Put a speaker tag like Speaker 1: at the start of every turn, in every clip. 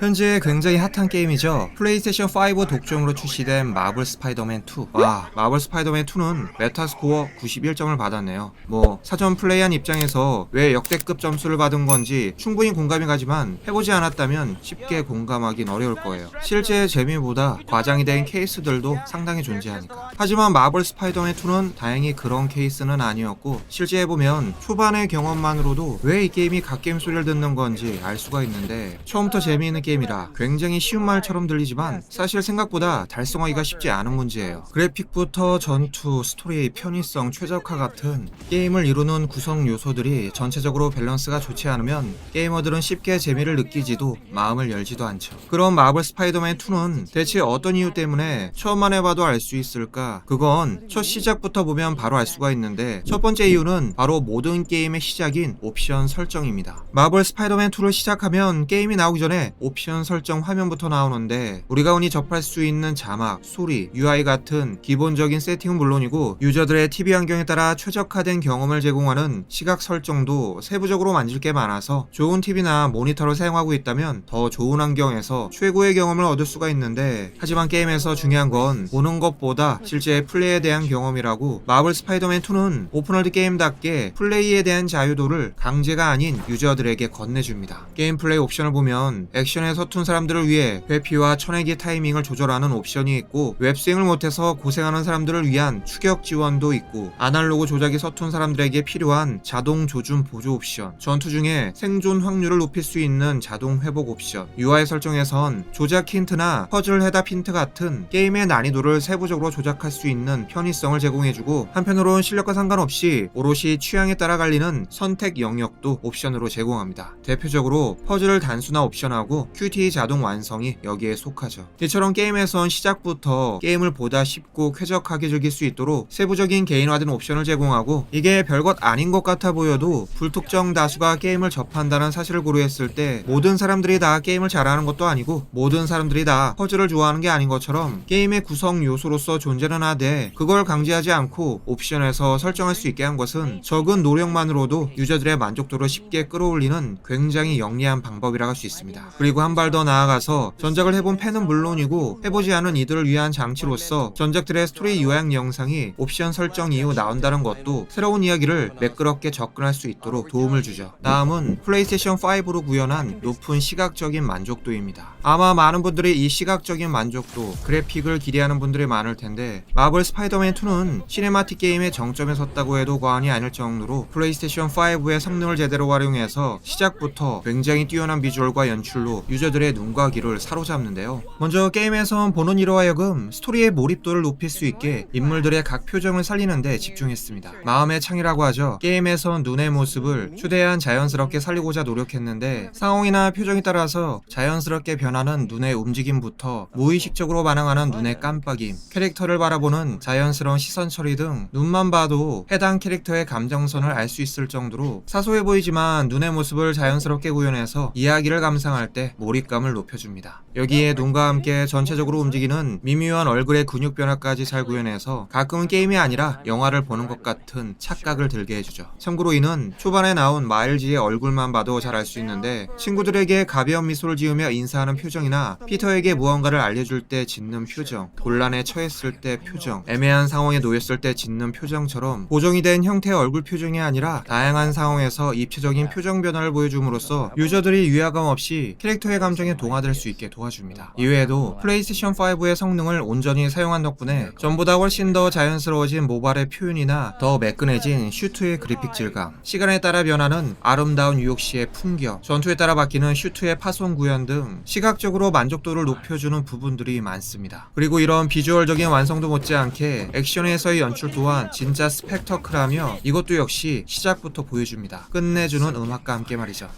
Speaker 1: 현재 굉장히 핫한 게임이죠. 플레이스테이션 5 독점으로 출시된 마블 스파이더맨 2. 와, 마블 스파이더맨 2는 메타스코어 91점을 받았네요. 뭐 사전 플레이한 입장에서 왜 역대급 점수를 받은 건지 충분히 공감이 가지만 해보지 않았다면 쉽게 공감하긴 어려울 거예요. 실제 재미보다 과장이 된 케이스들도 상당히 존재하니까. 하지만 마블 스파이더맨 2는 다행히 그런 케이스는 아니었고 실제 해보면 초반의 경험만으로도 왜 이 게임이 갓게임 소리를 듣는 건지 알 수가 있는데 처음부터 재미있는 게임이라 굉장히 쉬운 말처럼 들리지만 사실 생각보다 달성하기가 쉽지 않은 문제예요. 그래픽부터 전투, 스토리, 편의성, 최적화 같은 게임을 이루는 구성 요소들이 전체적으로 밸런스가 좋지 않으면 게이머들은 쉽게 재미를 느끼지도 마음을 열지도 않죠. 그럼 마블 스파이더맨 2는 대체 어떤 이유 때문에 처음만 해봐도 알 수 있을까? 그건 첫 시작부터 보면 바로 알 수가 있는데 첫 번째 이유는 바로 모든 게임의 시작인 옵션 설정입니다. 마블 스파이더맨 2를 시작하면 게임 이 나오기 전에 옵션 설정 화면부터 나오는데 우리가 흔히 접할 수 있는 자막, 소리, UI 같은 기본적인 세팅은 물론이고 유저들의 TV 환경에 따라 최적화된 경험을 제공하는 시각 설정도 세부적으로 만질 게 많아서 좋은 TV나 모니터를 사용하고 있다면 더 좋은 환경에서 최고의 경험을 얻을 수가 있는데 하지만 게임에서 중요한 건 보는 것보다 실제 플레이에 대한 경험이라고 마블 스파이더맨 2는 오픈월드 게임답게 플레이에 대한 자유도를 강제가 아닌 유저들에게 건네줍니다. 게임 플레이 옵션을 보면 액션에 서툰 사람들을 위해 회피와 쳐내기 타이밍을 조절하는 옵션이 있고 웹스윙을 못해서 고생하는 사람들을 위한 추격 지원도 있고 아날로그 조작이 서툰 사람들에게 필요한 자동 조준 보조 옵션 전투 중에 생존 확률을 높일 수 있는 자동 회복 옵션 UI 설정에선 조작 힌트나 퍼즐 해답 힌트 같은 게임의 난이도를 세부적으로 조작할 수 있는 편의성을 제공해주고 한편으론 실력과 상관없이 오롯이 취향에 따라 갈리는 선택 영역도 옵션으로 제공합니다. 대표적으로 퍼즐을 단순 화 옵션하고 QT 자동 완성이 여기에 속하죠. 이처럼 게임에선 시작부터 게임을 보다 쉽고 쾌적하게 즐길 수 있도록 세부적인 개인화된 옵션을 제공하고 이게 별것 아닌 것 같아 보여도 불특정 다수가 게임을 접한다는 사실을 고려했을 때 모든 사람들이 다 게임을 잘하는 것도 아니고 모든 사람들이 다 퍼즐을 좋아하는 게 아닌 것처럼 게임의 구성 요소로서 존재는 하되 그걸 강제하지 않고 옵션에서 설정할 수 있게 한 것은 적은 노력만으로도 유저들의 만족도를 쉽게 끌어올리는 굉장히 영리한 방법이라 할수 있습니다. 그리고 한 발 더 나아가서 전작을 해본 팬은 물론이고 해보지 않은 이들을 위한 장치로서 전작들의 스토리 요약 영상이 옵션 설정 이후 나온다는 것도 새로운 이야기를 매끄럽게 접근할 수 있도록 도움을 주죠. 다음은 플레이스테이션 5로 구현한 높은 시각적인 만족도입니다. 아마 많은 분들이 이 시각적인 만족도, 그래픽을 기대하는 분들이 많을 텐데 마블 스파이더맨 2는 시네마틱 게임의 정점에 섰다고 해도 과언이 아닐 정도로 플레이스테이션 5의 성능을 제대로 활용해서 시작부터 굉장히 뛰어난 비주얼 과 연출로 유저들의 눈과 귀를 사로잡는데요. 먼저 게임에선 보는 이로 하여금 스토리의 몰입도를 높일 수 있게 인물들의 각 표정을 살리는데 집중했습니다. 마음의 창이라고 하죠. 게임에선 눈의 모습을 최대한 자연스럽게 살리고자 노력했는데 상황이나 표정에 따라서 자연스럽게 변하는 눈의 움직임부터 무의식적으로 반응하는 눈의 깜빡임, 캐릭터를 바라보는 자연스러운 시선 처리 등 눈만 봐도 해당 캐릭터의 감정선을 알 수 있을 정도로 사소해 보이지만 눈의 모습을 자연스럽게 구현해서 이야기를 감상할 때 몰입감을 높여줍니다. 여기에 눈과 함께 전체적으로 움직이는 미묘한 얼굴의 근육 변화까지 잘 구현해서 가끔은 게임이 아니라 영화를 보는 것 같은 착각을 들게 해주죠. 참고로 이는 초반에 나온 마일즈의 얼굴만 봐도 잘 알 수 있는데 친구들에게 가벼운 미소를 지으며 인사하는 표정이나 피터에게 무언가를 알려줄 때 짓는 표정, 곤란에 처했을 때 표정, 애매한 상황에 놓였을 때 짓는 표정처럼 고정이 된 형태의 얼굴 표정이 아니라 다양한 상황에서 입체적인 표정 변화를 보여줌으로써 유저들이 위화감 없이 캐릭터의 감정에 동화될 수 있게 도와줍니다. 이외에도 플레이스테이션 5의 성능을 온전히 사용한 덕분에 전보다 훨씬 더 자연스러워진 모발의 표현이나 더 매끈해진 슈트의 그래픽 질감, 시간에 따라 변하는 아름다운 유혹시의 풍경, 전투에 따라 바뀌는 슈트의 파손 구현 등 시각적으로 만족도를 높여주는 부분들이 많습니다. 그리고 이런 비주얼적인 완성도 못지않게 액션에서의 연출 또한 진짜 스펙터클하며 이것도 역시 시작부터 보여줍니다. 끝내주는 음악과 함께 말이죠.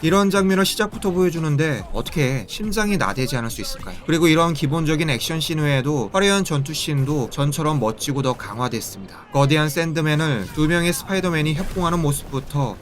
Speaker 1: 이런 장면을 시작부터 보여주는데 어떻게 심장이 나대지 않을 수 있을까요? 그리고 이런 기본적인 액션 씬 외에도 화려한 전투 씬도 전처럼 멋지고 더 강화됐습니다. 거대한 샌드맨을 두 명의 스파이더맨이 협공하는 모습부터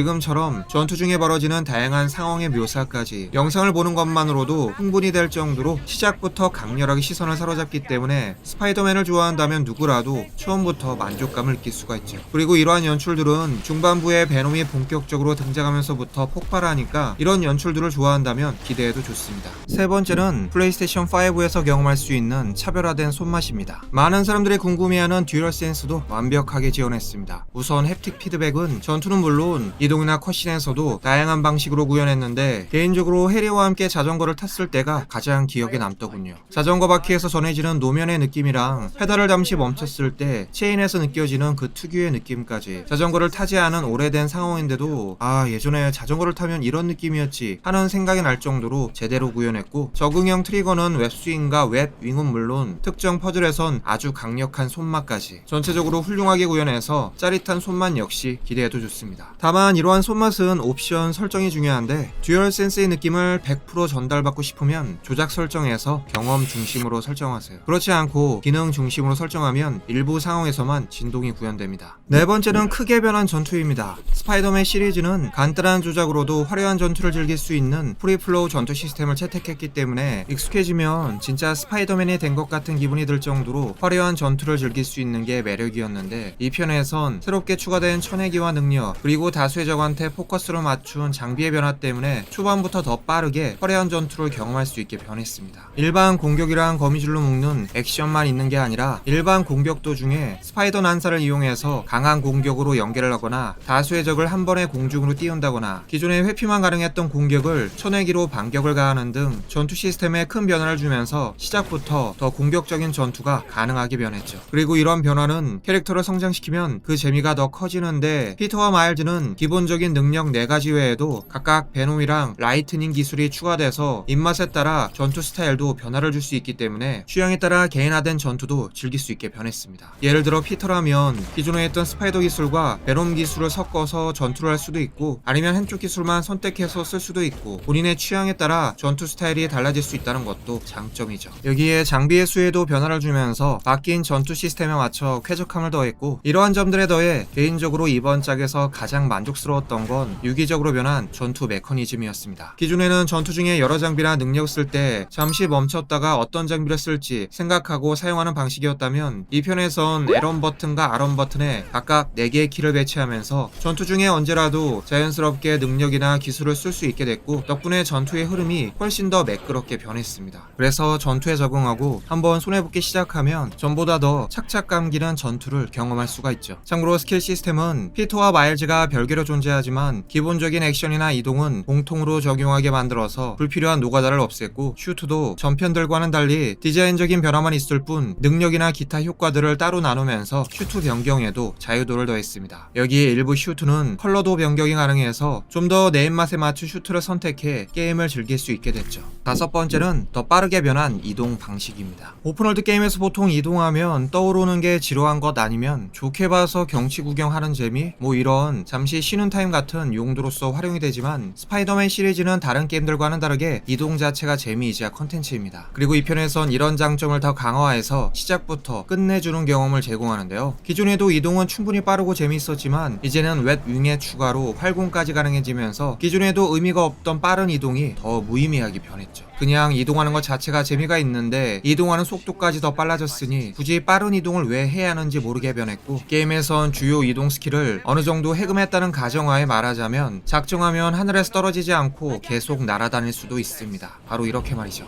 Speaker 1: 지금처럼 전투 중에 벌어지는 다양한 상황의 묘사까지 영상을 보는 것만으로도 흥분이 될 정도로 시작부터 강렬하게 시선을 사로잡기 때문에 스파이더맨을 좋아한다면 누구라도 처음부터 만족감을 느낄 수가 있죠. 그리고 이러한 연출들은 중반부에 베놈이 본격적으로 등장하면서부터 폭발하니까 이런 연출들을 좋아한다면 기대해도 좋습니다. 세 번째는 플레이스테이션 5에서 경험할 수 있는 차별화된 손맛입니다. 많은 사람들이 궁금해하는 듀얼 센스도 완벽하게 지원했습니다. 우선 햅틱 피드백은 전투는 물론 이 동이나 컷신에서도 다양한 방식으로 구현했는데 개인적으로 해리와 함께 자전거를 탔을 때가 가장 기억에 남더군요. 자전거 바퀴에서 전해지는 노면의 느낌이랑 페달을 잠시 멈췄을 때 체인에서 느껴지는 그 특유의 느낌까지 자전거를 타지 않은 오래된 상황인데도 아 예전에 자전거를 타면 이런 느낌이었지 하는 생각이 날 정도로 제대로 구현했고 적응형 트리거는 웹스윙과 웹윙은 물론 특정 퍼즐에선 아주 강력한 손맛까지 전체적으로 훌륭하게 구현해서 짜릿한 손맛 역시 기대해도 좋습니다. 다만 이러한 손맛은 옵션 설정이 중요한데 듀얼 센스의 느낌을 100% 전달받고 싶으면 조작 설정에서 경험 중심으로 설정하세요. 그렇지 않고 기능 중심으로 설정하면 일부 상황에서만 진동이 구현됩니다. 네 번째는 크게 변한 전투입니다. 스파이더맨 시리즈는 간단한 조작으로도 화려한 전투를 즐길 수 있는 프리플로우 전투 시스템을 채택했기 때문에 익숙해지면 진짜 스파이더맨이 된 것 같은 기분이 들 정도로 화려한 전투를 즐길 수 있는 게 매력이었는데 이 편에선 새롭게 추가된 천외기와 능력 그리고 다수 의 적한테 포커스를 맞춘 장비의 변화 때문에 초반부터 더 빠르게 화려한 전투를 경험할 수 있게 변했습니다. 일반 공격이랑 거미줄로 묶는 액션만 있는 게 아니라 일반 공격 도중에 스파이더 난사를 이용해서 강한 공격으로 연계를 하거나 다수의 적을 한 번에 공중으로 띄운다거나 기존에 회피만 가능했던 공격을 천외기로 반격을 가하는 등 전투 시스템에 큰 변화를 주면서 시작부터 더 공격적인 전투가 가능하게 변했죠. 그리고 이런 변화는 캐릭터를 성장시키면 그 재미가 더 커지는데 피터와 마일즈는 기본 적인 능력 4가지 외에도 각각 베놈이랑 라이트닝 기술이 추가돼서 입맛에 따라 전투 스타일도 변화를 줄 수 있기 때문에 취향에 따라 개인화된 전투도 즐길 수 있게 변했습니다. 예를 들어 피터라면 기존에 했던 스파이더 기술과 베놈 기술을 섞어서 전투를 할 수도 있고 아니면 한쪽 기술만 선택해서 쓸 수도 있고 본인의 취향에 따라 전투 스타일이 달라질 수 있다는 것도 장점이죠. 여기에 장비의 수에도 변화를 주면서 바뀐 전투 시스템에 맞춰 쾌적함을 더했고 이러한 점들에 더해 개인적으로 이번 짝에서 가장 만족 스러웠던 건 유기적으로 변한 전투 메커니즘이었습니다. 기존에는 전투 중에 여러 장비나 능력 쓸 때 잠시 멈췄다가 어떤 장비를 쓸지 생각하고 사용하는 방식이었다면 이 편에선 L1 버튼과 R1 버튼에 각각 4개의 키를 배치하면서 전투 중에 언제라도 자연스럽게 능력이나 기술을 쓸 수 있게 됐고 덕분에 전투의 흐름이 훨씬 더 매끄럽게 변했습니다. 그래서 전투에 적응하고 한번 손해보기 시작하면 전보다 더 착착 감기는 전투를 경험할 수가 있죠. 참고로 스킬 시스템은 피터와 마일즈가 별개로 존재하지만 기본적인 액션이나 이동은 공통으로 적용하게 만들어서 불필요한 노가다를 없앴고 슈트도 전편들과는 달리 디자인적인 변화만 있을 뿐 능력이나 기타 효과들을 따로 나누면서 슈트 변경에도 자유도를 더했습니다. 여기에 일부 슈트는 컬러도 변경이 가능해서 좀 더 내 입맛에 맞춘 슈트를 선택해 게임을 즐길 수 있게 됐죠. 다섯 번째는 더 빠르게 변한 이동 방식입니다. 오픈월드 게임에서 보통 이동하면 떠오르는 게 지루한 것 아니면 좋게 봐서 경치 구경하는 재미? 뭐 이런 잠시 쉬는 타임 같은 용도로서 활용이 되지만 스파이더맨 시리즈는 다른 게임들과는 다르게 이동 자체가 재미이자 컨텐츠입니다. 그리고 이 편에선 이런 장점을 더 강화해서 시작부터 끝내주는 경험을 제공하는데요. 기존에도 이동은 충분히 빠르고 재미있었지만 이제는 웹 윙의 추가로 활공까지 가능해지면서 기존에도 의미가 없던 빠른 이동이 더 무의미하게 변했죠. 그냥 이동하는 것 자체가 재미가 있는데 이동하는 속도까지 더 빨라졌으니 굳이 빠른 이동을 왜 해야 하는지 모르게 변했고 게임에선 주요 이동 스킬을 어느 정도 해금했다는 가정하에 말하자면 작정하면 하늘에서 떨어지지 않고 계속 날아다닐 수도 있습니다. 바로 이렇게 말이죠.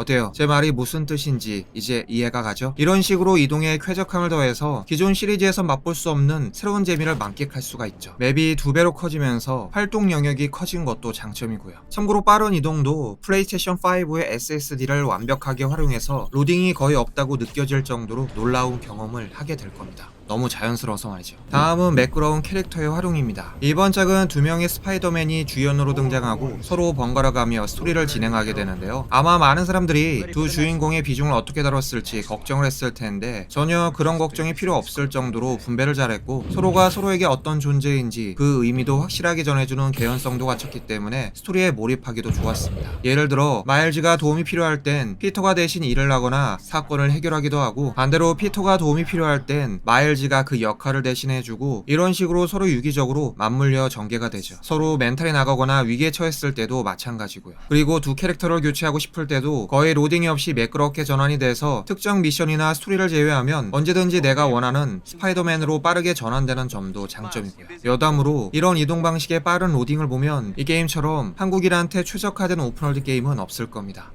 Speaker 1: 어때요? 제 말이 무슨 뜻인지 이제 이해가 가죠? 이런 식으로 이동에 쾌적함을 더해서 기존 시리즈에서 맛볼 수 없는 새로운 재미를 만끽할 수가 있죠. 맵이 두 배로 커지면서 활동 영역이 커진 것도 장점이고요. 참고로 빠른 이동도 플레이스테이션 5의 SSD를 완벽하게 활용해서 로딩이 거의 없다고 느껴질 정도로 놀라운 경험을 하게 될 겁니다. 너무 자연스러워서 말이죠. 다음은 매끄러운 캐릭터의 활용입니다. 이번 작은 두 명의 스파이더맨이 주연으로 등장하고 서로 번갈아가며 스토리를 진행하게 되는데요. 아마 많은 사람들이 두 주인공의 비중을 어떻게 다뤘을지 걱정을 했을 텐데 전혀 그런 걱정이 필요 없을 정도로 분배를 잘했고 서로가 서로에게 어떤 존재인지 그 의미도 확실하게 전해주는 개연성도 갖췄기 때문에 스토리에 몰입하기도 좋았습니다. 예를 들어 마일즈가 도움이 필요할 땐 피터가 대신 일을 하거나 사건을 해결하기도 하고 반대로 피터가 도움이 필요할 땐 마일즈 가 그 역할을 대신해주고 이런 식으로 서로 유기적으로 맞물려 전개가 되죠. 서로 멘탈이 나가거나 위기에 처했을 때도 마찬가지고요. 그리고 두 캐릭터를 교체하고 싶을 때도 거의 로딩이 없이 매끄럽게 전환이 돼서 특정 미션이나 스토리를 제외하면 언제든지 내가 원하는 스파이더맨으로 빠르게 전환되는 점도 장점이고요. 여담으로 이런 이동 방식의 빠른 로딩을 보면 이 게임처럼 한국인한테 최적화된 오픈월드 게임은 없을 겁니다.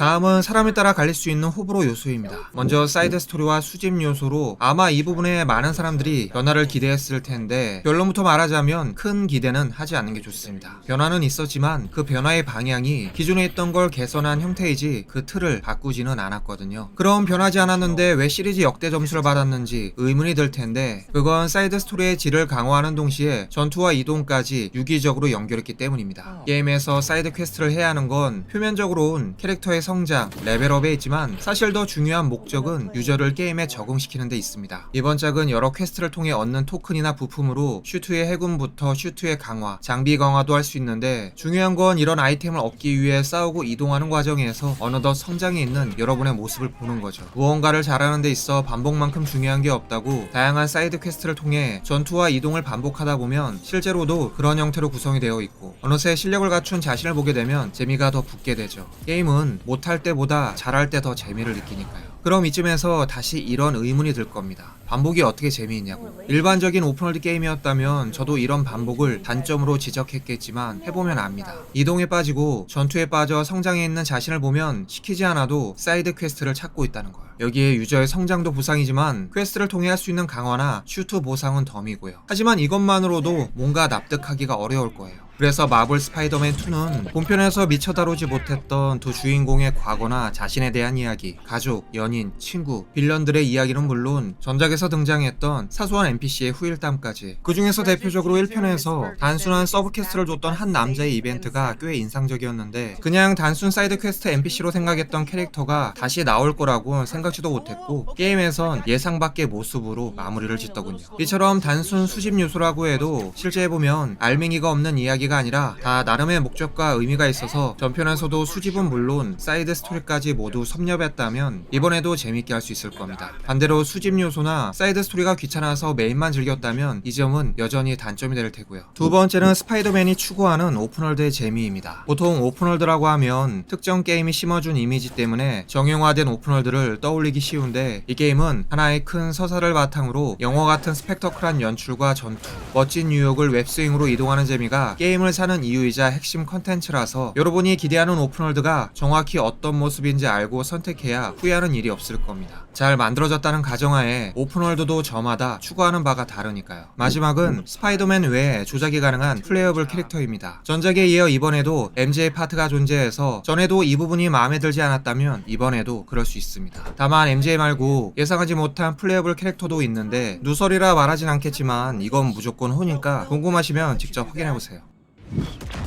Speaker 1: 다음은 사람에 따라 갈릴 수 있는 호불호 요소입니다. 먼저 사이드 스토리와 수집 요소로 아마 이 부분에 많은 사람들이 변화를 기대했을 텐데 결론부터 말하자면 큰 기대는 하지 않는 게 좋습니다. 변화는 있었지만 그 변화의 방향이 기존에 있던 걸 개선한 형태이지 그 틀을 바꾸지는 않았거든요. 그럼 변하지 않았는데 왜 시리즈 역대 점수를 받았는지 의문이 들 텐데 그건 사이드 스토리의 질을 강화하는 동시에 전투와 이동까지 유기적으로 연결했기 때문입니다. 게임에서 사이드 퀘스트를 해야 하는 건 표면적으로는 캐릭터의 성장, 레벨업에 있지만 사실 더 중요한 목적은 유저를 게임에 적응시키는 데 있습니다. 이번 작은 여러 퀘스트를 통해 얻는 토큰이나 부품으로 슈트의 해군부터 슈트의 강화, 장비 강화도 할 수 있는데 중요한 건 이런 아이템을 얻기 위해 싸우고 이동하는 과정에서 어느덧 성장이 있는 여러분의 모습을 보는 거죠. 무언가를 잘하는 데 있어 반복만큼 중요한 게 없다고 다양한 사이드 퀘스트를 통해 전투와 이동을 반복하다 보면 실제로도 그런 형태로 구성이 되어 있고 어느새 실력을 갖춘 자신을 보게 되면 재미가 더 붙게 되죠. 게임은 못할 때보다 잘할 때 더 재미를 느끼니까요. 그럼 이쯤에서 다시 이런 의문이 들 겁니다. 반복이 어떻게 재미있냐고. 일반적인 오픈월드 게임이었다면 저도 이런 반복을 단점으로 지적했겠지만 해보면 압니다. 이동에 빠지고 전투에 빠져 성장해 있는 자신을 보면 시키지 않아도 사이드 퀘스트를 찾고 있다는 거예요. 여기에 유저의 성장도 보상이지만 퀘스트를 통해 할 수 있는 강화나 슈트 보상은 덤이고요. 하지만 이것만으로도 뭔가 납득하기가 어려울 거예요. 그래서 마블 스파이더맨 2는 본편에서 미처 다루지 못했던 두 주인공의 과거나 자신에 대한 이야기, 가족, 연인, 친구, 빌런들의 이야기는 물론 전작에서 등장했던 사소한 NPC의 후일담까지 그 중에서 대표적으로 1편에서 단순한 서브 퀘스트를 줬던 한 남자의 이벤트가 꽤 인상적이었는데 그냥 단순 사이드 퀘스트 NPC로 생각했던 캐릭터가 다시 나올 거라고 생각 지도 못했고 게임에선 예상 밖의 모습으로 마무리를 짓더군요. 이처럼 단순 수집 요소라고 해도 실제 해보면 알맹이가 없는 이야기가 아니라 다 나름의 목적과 의미가 있어서 전편에서도 수집은 물론 사이드 스토리까지 모두 섭렵했다면 이번에도 재밌게 할 수 있을 겁니다. 반대로 수집 요소나 사이드 스토리가 귀찮아서 메인만 즐겼다면 이 점은 여전히 단점이 될 테고요. 두 번째는 스파이더맨이 추구하는 오픈월드의 재미입니다. 보통 오픈월드라고 하면 특정 게임이 심어준 이미지 때문에 정형화된 오픈월드를 떠올리 기 쉬운데 이 게임은 하나의 큰 서사를 바탕으로 영화 같은 스펙터클한 연출과 전투, 멋진 뉴욕을 웹스윙으로 이동하는 재미가 게임을 사는 이유이자 핵심 컨텐츠라서 여러분이 기대하는 오픈월드가 정확히 어떤 모습인지 알고 선택해야 후회하는 일이 없을 겁니다. 잘 만들어졌다는 가정하에 오픈월드도 저마다 추구하는 바가 다르니까요. 마지막은 스파이더맨 외에 조작이 가능한 플레이어블 캐릭터입니다. 전작에 이어 이번에도 MJ 파트가 존재해서 전에도 이 부분이 마음에 들지 않았다면 이번에도 그럴 수 있습니다. 다만 MJ 말고 예상하지 못한 플레이어블 캐릭터도 있는데 누설이라 말하진 않겠지만 이건 무조건 호니까 궁금하시면 직접 확인해보세요.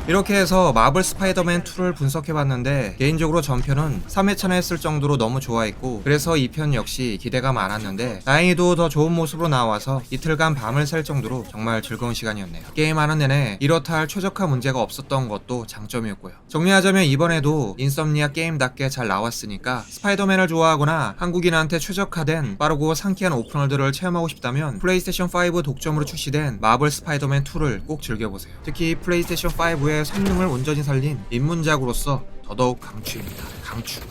Speaker 1: 이렇게 해서 마블 스파이더맨 2를 분석해봤는데 개인적으로 전편은 3회차나 했을 정도로 너무 좋아했고 그래서 2편 역시 기대가 많았는데 다행히도 더 좋은 모습으로 나와서 이틀간 밤을 샐 정도로 정말 즐거운 시간이었네요. 게임하는 내내 이렇다 할 최적화 문제가 없었던 것도 장점이었고요. 정리하자면 이번에도 인썸니아 게임답게 잘 나왔으니까 스파이더맨을 좋아하거나 한국인한테 최적화된 빠르고 상쾌한 오픈월드를 체험하고 싶다면 플레이스테이션 5 독점으로 출시된 마블 스파이더맨 2를 꼭 즐겨보세요. 특히 플레이스테이션 5 최고의 성능을 온전히 살린 입문작으로서 더더욱 강추입니다. 강추.